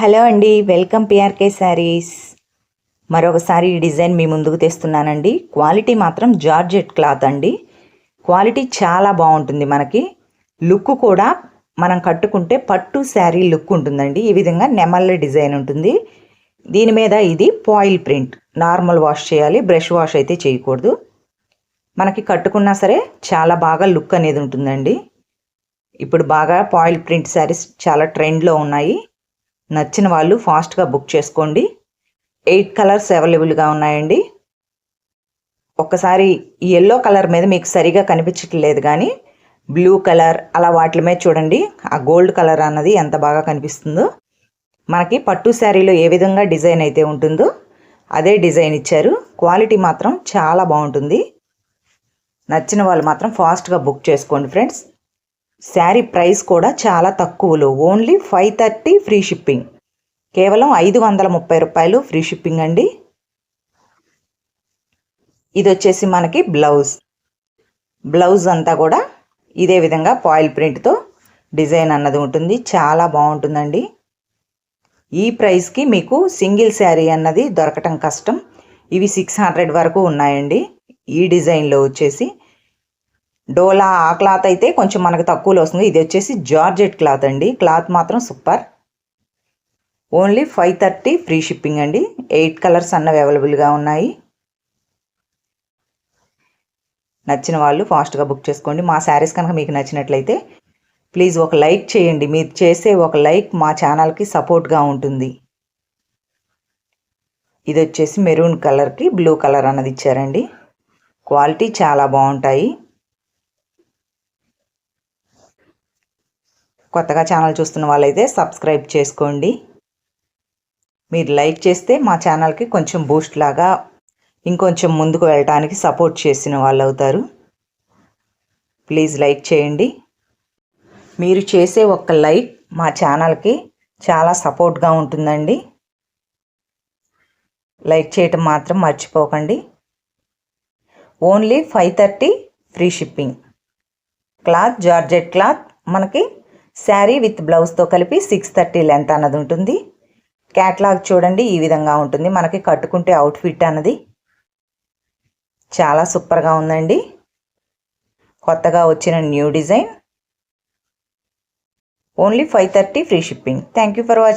Hello అండి welcome PRK saris. మరొకసారి ఈ డిజైన్ మీ ముందుకు తెస్తున్నానండి. క్వాలిటీ మాత్రం జార్జెట్ క్లాత్ అండి. క్వాలిటీ చాలా బాగుంటుంది మనకి. లుక్ కూడా మనం కట్టుకుంటే పట్టు శారీ లుక్ ఉంటుందండి. ఈ విధంగా నెమల్ల డిజైన్ ఉంటుంది. దీని మీద ఇది పాయిల్ ప్రింట్. నార్మల్ వాష్ చేయాలి బ్రష్ వాష్ అయితే చేయకూడదు. మనకి కట్టుకున్నా సరే చాలా బాగా లుక్ అనేది ఉంటుందండి. ఇప్పుడు బాగా పాయిల్ ప్రింట్ శారీస్ చాలా ట్రెండ్లో ఉన్నాయి. నచ్చిన వాళ్ళు ఫాస్ట్గా బుక్ చేసుకోండి. ఎయిట్ కలర్స్ అవైలబుల్గా ఉన్నాయండి. ఒక్కసారి ఎల్లో కలర్ మీద మీకు సరిగా కనిపించట్లేదు కానీ బ్లూ కలర్ అలా వాటి మీద చూడండి. ఆ గోల్డ్ కలర్ అన్నది ఎంత బాగా కనిపిస్తుందో. మనకి పట్టు శారీలో ఏ విధంగా డిజైన్ అయితే ఉంటుందో అదే డిజైన్ ఇచ్చారు. క్వాలిటీ మాత్రం చాలా బాగుంటుంది. నచ్చిన వాళ్ళు మాత్రం ఫాస్ట్గా బుక్ చేసుకోండి ఫ్రెండ్స్. శారీ ప్రైస్ కూడా చాలా తక్కువలో. Only five thirty free shipping. కేవలం ఐదు వందల ముప్పై రూపాయలు ఫ్రీ షిప్పింగ్ అండి. ఇది వచ్చేసి మనకి బ్లౌజ్. బ్లౌజ్ అంతా కూడా ఇదే విధంగా పాయిల్ ప్రింట్తో డిజైన్ అన్నది ఉంటుంది. చాలా బాగుంటుందండి. ఈ ప్రైస్కి మీకు సింగిల్ శారీ అన్నది దొరకటం కష్టం. ఇవి సిక్స్ హండ్రెడ్ వరకు ఉన్నాయండి. ఈ డిజైన్లో వచ్చేసి డోలా ఆ క్లాత్ అయితే కొంచెం మనకు తక్కువలో వస్తుంది. ఇది వచ్చేసి జార్జెట్ క్లాత్ అండి. క్లాత్ మాత్రం super. Only five thirty free shipping అండి. ఎయిట్ కలర్స్ అన్నవి అవైలబుల్గా ఉన్నాయి. నచ్చిన వాళ్ళు ఫాస్ట్గా బుక్ చేసుకోండి. మా శారీస్ కనుక మీకు నచ్చినట్లయితే ప్లీజ్ ఒక లైక్ చేయండి. మీరు చేసే ఒక లైక్ మా ఛానల్కి సపోర్ట్గా ఉంటుంది. ఇది వచ్చేసి మెరూన్ కలర్కి బ్లూ కలర్ అన్నది ఇచ్చారండి. క్వాలిటీ చాలా బాగుంటాయి. కొత్తగా ఛానల్ చూస్తున్న వాళ్ళైతే సబ్స్క్రైబ్ చేసుకోండి. మీరు లైక్ చేస్తే మా ఛానల్కి కొంచెం బూస్ట్ లాగా ఇంకొంచెం ముందుకు వెళ్ళటానికి సపోర్ట్ చేసిన వాళ్ళు అవుతారు. ప్లీజ్ లైక్ చేయండి. మీరు చేసే ఒక లైక్ మా ఛానల్కి చాలా సపోర్ట్గా ఉంటుందండి. లైక్ చేయటం మాత్రం మర్చిపోకండి. Only five thirty free shipping. Cloth georgette cloth మనకి శారీ విత్ బ్లౌజ్తో కలిపి సిక్స్ థర్టీ లెంత్ అన్నది ఉంటుంది. క్యాట్లాగ్ చూడండి ఈ విధంగా ఉంటుంది. మనకి కట్టుకుంటే అవుట్ఫిట్ అన్నది. చాలా సూపర్గా ఉందండి. కొత్తగా వచ్చిన new design only five thirty free shipping thank you for watching